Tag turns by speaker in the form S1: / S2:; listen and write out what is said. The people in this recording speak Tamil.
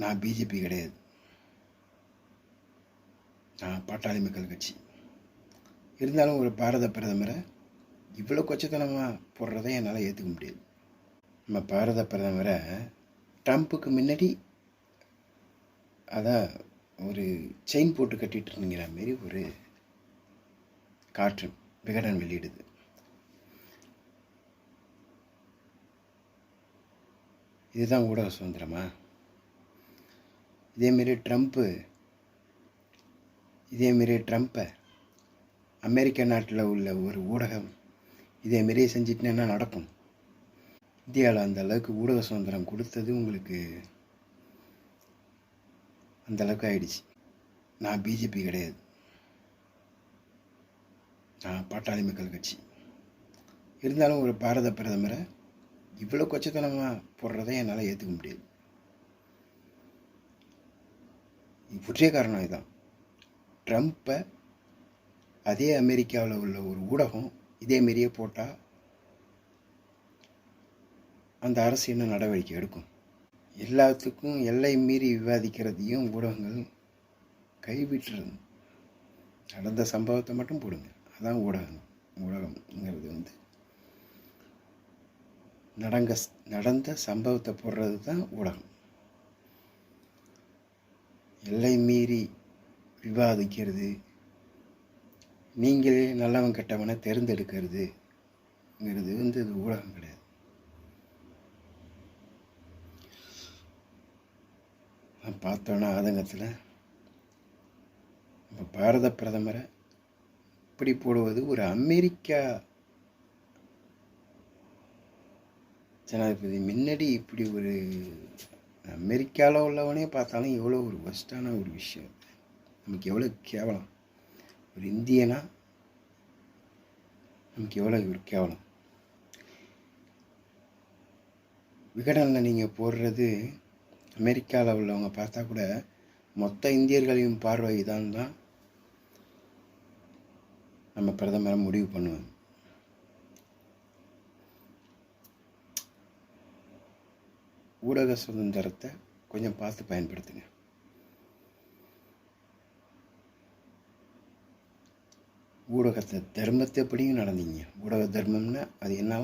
S1: நான் பிஜேபி கிடையாது. நான் பாட்டாளி மக்கள் கட்சி. இருந்தாலும் ஒரு பாரத பிரதமரை இவ்வளோ கொச்சத்தனமாக போடுறதை என்னால் ஏற்றுக்க முடியாது. நம்ம பாரத பிரதமரை ட்ரம்ப்புக்கு முன்னாடி அதான் ஒரு செயின் போட்டு கட்டிகிட்டு இருந்தீங்கிற மாரி ஒரு காற்று விகடன் வெளியிடுது. இதுதான் ஊடக சுதந்திரமா? இதேமாரி ட்ரம்ப்பு இதேமாரி ட்ரம்ப்பை அமெரிக்க நாட்டில் உள்ள ஒரு ஊடகம் இதேமாரி செஞ்சிட்டுனா நடக்கும்? இந்தியாவில் அந்த அளவுக்கு ஊடக சுதந்திரம் கொடுத்தது உங்களுக்கு அந்த அளவுக்கு ஆயிடுச்சு. நான் பிஜேபி கிடையாது. நான் பாட்டாளி மக்கள் கட்சி. இருந்தாலும் ஒரு பாரத பிரதமரை இவ்வளோ கொச்சத்தனமாக போடுறதை என்னால் ஏற்றுக்க முடியாது ஒரே காரணம் இதுதான். ட்ரம்ப்பை அதே அமெரிக்காவில் உள்ள ஒரு ஊடகம் இதேமாரியே போட்டால் அந்த அரசு என்ன நடவடிக்கை எடுக்கும்? எல்லாத்துக்கும் எல்லை மீறி விவாதிக்கிறதையும் ஊடகங்கள் கைவிட்டுறது நடந்த சம்பவத்தை மட்டும் போடுங்க. அதான் ஊடகம். ஊடகம்ங்கிறது வந்து நடங்க நடந்த சம்பவத்தை போடுறது தான் ஊடகம். எல்லை மீறி விவாதிக்கிறது. நீங்களே நல்லவன் கெட்டவனை தேர்ந்தெடுக்கிறதுங்கிறது வந்து இது ஊடகம் கிடையாது. நான் பார்த்தோன்னா ஆதங்கத்தில் நம்ம பாரத பிரதமரை இப்படி போடுவது ஒரு அமெரிக்கா ஜனாதிபதி முன்னாடி இப்படி ஒரு அமெரிக்காவில் உள்ளவனே பார்த்தாலும் எவ்வளோ ஒரு ஒஸ்டான ஒரு விஷயம். நமக்கு எவ்வளோ கேவலம். ஒரு இந்தியனா? நமக்கு எவ்வளோ ஒரு கேவலம். விகடனில் நீங்கள் போடுறது அமெரிக்காவில் உள்ளவங்க பார்த்தா கூட மொத்த இந்தியர்களையும் பார்வை தான் தான் நம்ம பிரதமரை முடிவு பண்ணுவேன் ஊடக சுதந்திரத்தை கொஞ்சம் பார்த்து பயன்படுத்துங்க. ஊடகத்தை தர்மத்தை எப்படியும் நடந்தீங்க. ஊடக தர்மம்னா அது என்ன